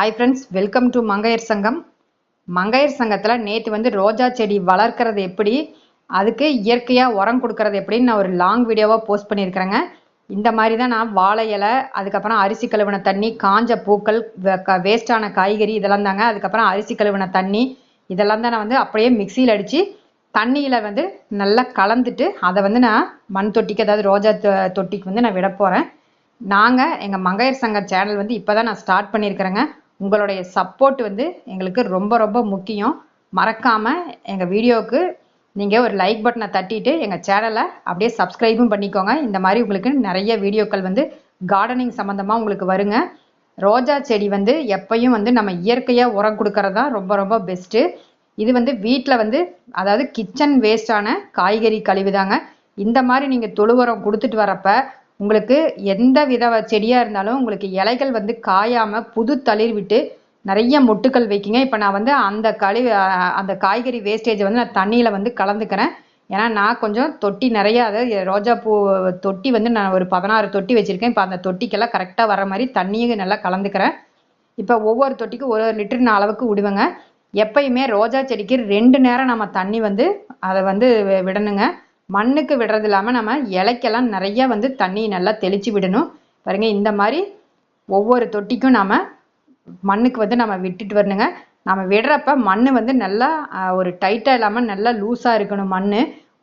Hi friends welcome to மங்கையர் சங்கம் மங்கையர் சங்கத்தில் நேற்று வந்து ரோஜா செடி வளர்க்குறது எப்படி அதுக்கு இயற்கையாக உரம் கொடுக்கறது எப்படின்னு நான் ஒரு லாங் வீடியோவாக போஸ்ட் பண்ணியிருக்கிறேங்க. இந்த மாதிரி தான் நான் வாழை இலை அதுக்கப்புறம் அரிசி கழுவின தண்ணி காஞ்ச பூக்கள் வேஸ்டான காய்கறி இதெல்லாம் தாங்க. அதுக்கப்புறம் அரிசி கழுவின தண்ணி இதெல்லாம் தான் நான் வந்து அப்படியே மிக்சியில் அடித்து தண்ணியில் வந்து நல்லா கலந்துட்டு அதை வந்து நான் மண் தொட்டிக்கு அதாவது ரோஜா தொட்டிக்கு வந்து நான் விட போகிறேன் நாங்கள் எங்கள் மங்கையர் சங்க சேனல் வந்து இப்போ தான் நான் ஸ்டார்ட் பண்ணியிருக்கிறேங்க. உங்களுடைய சப்போர்ட் வந்து எங்களுக்கு ரொம்ப ரொம்ப முக்கியம். மறக்காமல் எங்கள் வீடியோவுக்கு நீங்கள் ஒரு லைக் பட்டனை தட்டிட்டு எங்கள் சேனலை அப்படியே சப்ஸ்கிரைபும் பண்ணிக்கோங்க. இந்த மாதிரி உங்களுக்கு நிறைய வீடியோக்கள் வந்து கார்டனிங் சம்மந்தமாக உங்களுக்கு வருங்க. ரோஜா செடி வந்து எப்பயும் வந்து நம்ம இயற்கையாக உரம் கொடுக்கறது தான் ரொம்ப ரொம்ப பெஸ்ட்டு இது வந்து வீட்டில் வந்து அதாவது கிச்சன் வேஸ்டான காய்கறி கழிவு தாங்க இந்த மாதிரி நீங்கள் தொழு உரம் கொடுத்துட்டு வரப்ப உங்களுக்கு எந்த வித செடியாக இருந்தாலும் உங்களுக்கு இலைகள் வந்து காயாமல் புது தளிர் விட்டு நிறைய மொட்டுக்கள் வைக்குங்க. இப்போ நான் வந்து அந்த கழிவு அந்த காய்கறி வேஸ்டேஜை வந்து நான் தண்ணியில் வந்து கலந்துக்கிறேன். ஏன்னா நான் கொஞ்சம் தொட்டி நிறைய அதாவது ரோஜா பூ தொட்டி வந்து நான் ஒரு பதினாறு தொட்டி வச்சுருக்கேன். இப்போ அந்த தொட்டிக்கெல்லாம் கரெக்டாக வர மாதிரி தண்ணியும் நல்லா கலந்துக்கிறேன். இப்போ ஒவ்வொரு தொட்டிக்கும் ஒரு ஒரு லிட்டர் நான் அளவுக்கு விடுவேங்க. எப்பயுமே ரோஜா செடிக்கு ரெண்டு நேரம் நம்ம தண்ணி வந்து அதை வந்து வி- விடணுங்க. மண்ணுக்கு விடுறது இல்லாமல் நம்ம இலைக்கெல்லாம் நிறைய வந்து தண்ணி நல்லா தெளித்து விடணும். பாருங்க இந்த மாதிரி ஒவ்வொரு தொட்டிக்கும் நாம் மண்ணுக்கு வந்து நம்ம விட்டுட்டு வரணுங்க. நம்ம விடுறப்ப மண் வந்து நல்லா ஒரு டைட்டாக இல்லாமல் நல்லா லூஸாக இருக்கணும் மண்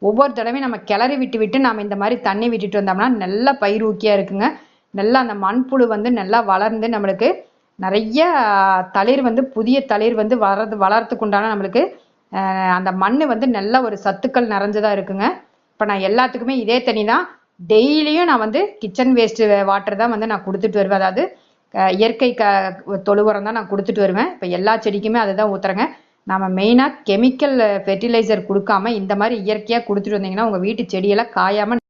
ஒவ்வொரு தடவையும் நம்ம கிளறி விட்டு விட்டு நம்ம இந்த மாதிரி தண்ணி விட்டுட்டு வந்தோம்னா நல்லா பயிர் ஊக்கியாக இருக்குங்க. நல்லா அந்த மண்புழு வந்து நல்லா வளர்ந்து நம்மளுக்கு நிறைய தளிர் வந்து புதிய தளிர் வந்து வளர்றது வளர்றதுக்கு உண்டான நம்மளுக்கு அந்த மண் வந்து நல்ல ஒரு சத்துக்கள் நிறைஞ்சதாக இருக்குங்க. இப்போ நான் எல்லாத்துக்குமே இதே தண்ணி தான் டெய்லியும் நான் வந்து கிச்சன் வேஸ்ட் வாட்டர் தான் வந்து நான் கொடுத்துட்டு வருவேன். அதாவது இயற்கை க தொழு உரம் தான் நான் கொடுத்துட்டு வருவேன். இப்போ எல்லா செடிக்குமே அதை தான் ஊற்றுறேங்க நம்ம மெயினாக கெமிக்கல் ஃபெர்டிலைசர் கொடுக்காம இந்த மாதிரி இயற்கையாக கொடுத்துட்டு வந்தீங்கன்னா உங்கள் வீட்டு செடியெல்லாம் காயாமல்